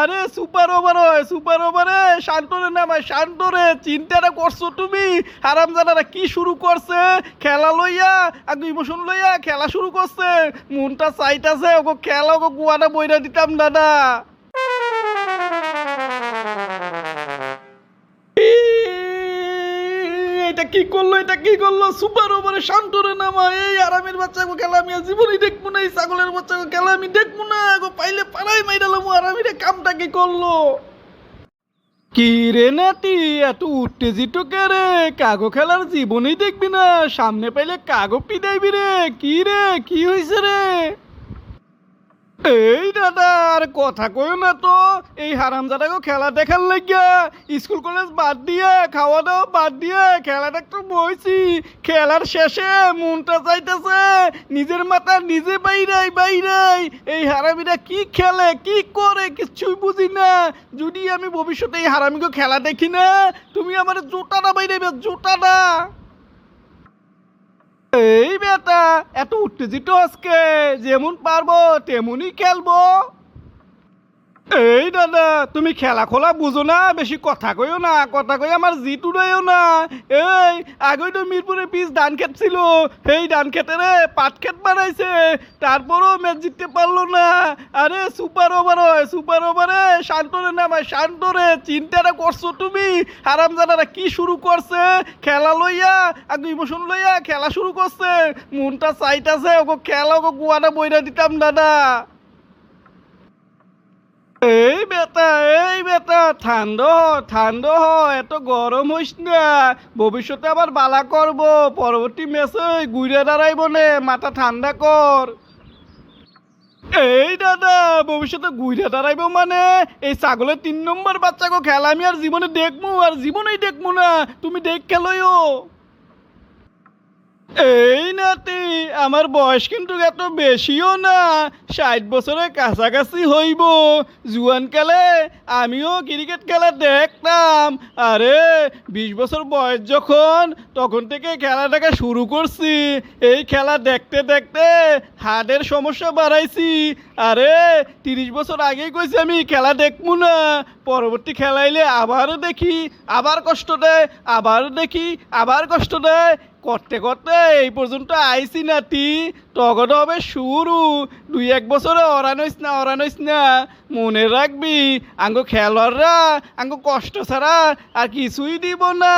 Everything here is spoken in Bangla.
আরে সুপার ওভার হয় সুপার ওভারে, শান্তরে নামায় শান্তরে, চিন্তাটা করছ তুমি? আরাম হারামজাদারা কি শুরু করছে? খেলা লইয়া, আগে ইমোশন লইয়া খেলা শুরু করছে। মনটা চাইতাছে ওকে খেলা ওকে গুয়াটা বইরা দিতাম, দাদা। কি করল, এটা কি করল? সুপার ওভারে শান্তরে নামা এই আরামের বাচ্চাকে খেলা আমি জীবনই দেখব না, এই ছাগলের বাচ্চাকে খেলা আমি দেখব না। গো, পাইলে পাড়াই মাইরালাম আরামির কামটা কি করল? কি রে নাতি, এত উত্তেজিত কে রে? কাগো খেলার জীবনেই দেখবি না, সামনে পাইলে কাগো পিদাইবি রে। কি রে, কি হয়েছে রে? এই দাদা, আর কথা কইও না তো। এই হারামজাদাকে খেলা দেখার লাগিয়া স্কুল কলেজ বাদ দিয়ে খাওয়া দাওয়া বাদ দিয়ে খেলাটা একটু বইছি। খেলার শেষে মনটা চাইতেছে নিজের মাথা নিজে বাইরাই বাইরাই। এই হারামিরা কি খেলে, কি করে, কিছুই বুঝি না। যদি আমি ভবিষ্যতে এই হারামিকে খেলা দেখি না, তুমি আমার জোটাটা বাইরাইবে জোটাটা এই বেটা এত উত্তেজিত আজকে যেমন পারব তেমনই খেলব। এই দাদা, তুমি খেলা খোলা বুঝো না, বেশি কথা কইও না, কথা কই আমার জিটু রইও না। এই আগে তো মিরপুরে পিস ধান ক্ষেত ছিল, সেই ধান ক্ষেতেরে পাট ক্ষেত বানাইছে, তারপরও ম্যাচ জিততে পারল না। আরে সুপার ওভার হয় সুপার ওভারে, শান্তরে নামায়, শান্তরে, চিন্তাটা করছ তুমি? হারামজাদারা কি শুরু করছে? খেলা লইয়া, আগে ইমোশন লইয়া খেলা শুরু করছে। মনটা চাইতাছে ওকে খেলা ওকে গুয়াটা বইরা দিতাম, দাদা। এই বেটা এই বেটা, ঠান্ডা হ ঠান্ডা হ, এত গরম হইস না। ভবিষ্যতে আবার বালা করব, পরবর্তী ম্যাচে ঘুরে দাঁড়াইব নে, মাথা ঠান্ডা কর। এই দাদা, ভবিষ্যতে ঘুরে দাঁড়াইব মানে? এই ছাগলের তিন নম্বর বাচ্চাকে খেলা আমি আর জীবনে দেখব, আর জীবনেই দেখব না। তুমি দেখ খেলোয়ও এই নাতি, আমার বয়স কিন্তু এত বেশিও না। ষাট বছরের কাছাকাছি হইব। জুয়ান জুয়ানকালে আমিও ক্রিকেট খেলা দেখতাম। আরে, বিশ বছর বয়স যখন, তখন থেকে খেলাটাকে শুরু করছি। এই খেলা দেখতে দেখতে হার্টের সমস্যা বাড়াইছি। আরে, তিরিশ বছর আগেই কইছি আমি খেলা দেখব না। পরবর্তী খেলাইলে আবারও দেখি, আবার কষ্ট দেয় আবার দেখি, আবার কষ্ট দেয়। করতে করতে এই পর্যন্ত আইসি নাতি তখন হবে শুরু। দুই এক বছরে অরানইস না অরানইস না। মনে রাখবি, আঙ্গো খেলোয়াড়রা, আঙ্গো কষ্ট ছাড়া আর কিছুই দিব না।